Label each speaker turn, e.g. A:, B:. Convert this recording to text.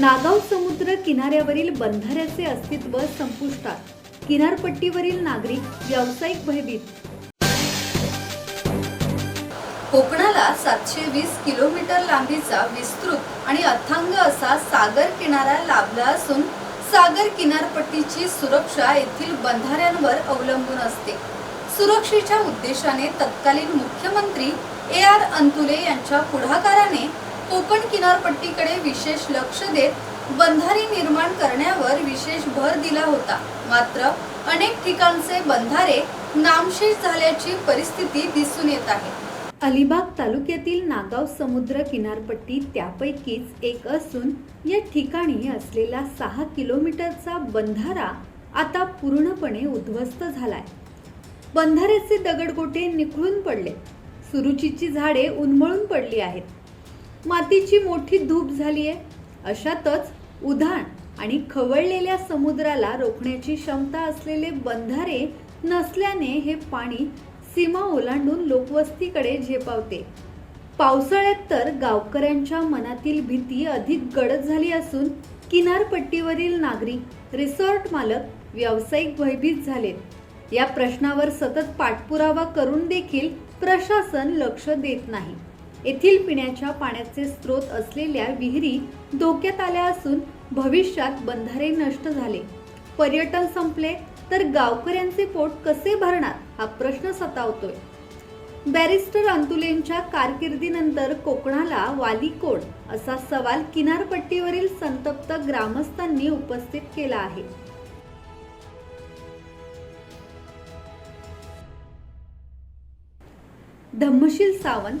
A: नागाव समुद्र किनाऱ्यावरील बंधाऱ्याचे अस्तित्व संपुष्टात. किनारपट्टीवरील नागरिक व्यावसायिक भयभीत. कोकणाला सातशे वीस किलोमीटर लांबीचा विस्तृत आणि अथांग असा सागर किनारा लाभला असून सागर किनारपट्टीची सुरक्षा येथील बंधाऱ्यांवर अवलंबून असते. सुरक्षेच्या उद्देशाने तत्कालीन मुख्यमंत्री ए आर अंतुले यांच्या पुढाकाराने कोकण किनारपट्टीकडे विशेष लक्ष देत बंधारे निर्माण करण्यावर विशेष भर दिला होता. मात्र अनेक ठिकाणचे बंधारे नामशेष झाल्याची परिस्थिती दिसून येत आहे. अलिबाग तालुक्यातील नागाव समुद्र किनारपट्टी त्यापैकीच एक असून या ठिकाणी असलेला सहा किलोमीटरचा बंधारा आता पूर्णपणे उद्ध्वस्त झालाय. बंधाऱ्याचे दगडगोटे निखळून पडले. सुरुचीची झाडे उन्मळून पडली आहेत. मातीची मोठी धूप झाली आहे अशातच उधाण आणि खवळलेल्या समुद्राला रोखण्याची क्षमता असलेले बंधारे नसल्याने हे पाणी सीमा ओलांडून लोकवस्तीकडे झेपावते. पावसाळ्यात तर गावकऱ्यांच्या मनातील भीती अधिक गडद झाली असून किनारपट्टीवरील नागरिक रिसॉर्ट मालक व्यावसायिक भयभीत झालेत. या प्रश्नावर सतत पाठपुरावा करून देखील प्रशासन लक्ष देत नाही. येथील पिण्याच्या पाण्याचे स्रोत असलेल्या विहिरी धोक्यात आल्या असून भविष्यात बंधारे नष्ट झाले. पर्यटन संपले तर गावकऱ्यांचे पोट कसे भरणार हा प्रश्न सतावतोय. बॅरिस्टर अंतुलेंच्या कारकिर्दीनंतर कोकणाला वाली कोण असा सवाल किनारपट्टीवरील संतप्त ग्रामस्थांनी उपस्थित केला आहे. धम्मशील सावंत